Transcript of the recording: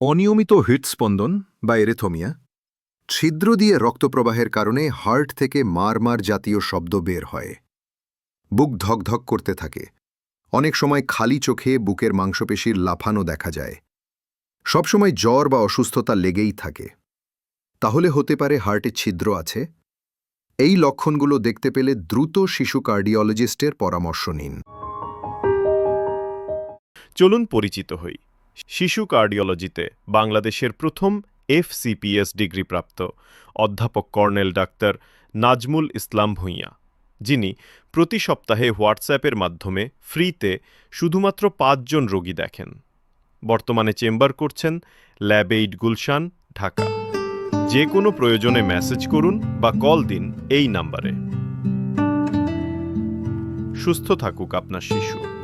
অনিয়মিত হৃৎস্পন্দন বা এরেথোমিয়া ছিদ্র দিয়ে রক্তপ্রবাহের কারণে হার্ট থেকে মার মার জাতীয় শব্দ বের হয়। বুক ধকধক করতে থাকে। অনেক সময় খালি চোখে বুকের মাংসপেশির লাফানো দেখা যায়। সবসময় জ্বর বা অসুস্থতা লেগেই থাকে। তাহলে হতে পারে হার্টে ছিদ্র আছে? এই লক্ষণগুলো দেখতে পেলে দ্রুত শিশু কার্ডিওলজিস্টের পরামর্শ নিন। চলুন পরিচিত হই। শিশু কার্ডিওলজিতে বাংলাদেশের প্রথম এফসিপিএস ডিগ্রিপ্রাপ্ত অধ্যাপক কর্নেল ডাক্তার নাজমুল ইসলাম ভূঁইয়া, যিনি প্রতি সপ্তাহে হোয়াটসঅ্যাপের মাধ্যমে ফ্রিতে শুধুমাত্র পাঁচজন রোগী দেখেন। বর্তমানে চেম্বার করছেন ল্যাব এইড গুলশান, ঢাকা। যে কোনো প্রয়োজনে মেসেজ করুন বা কল দিন এই নাম্বারে। সুস্থ থাকুক আপনার শিশু।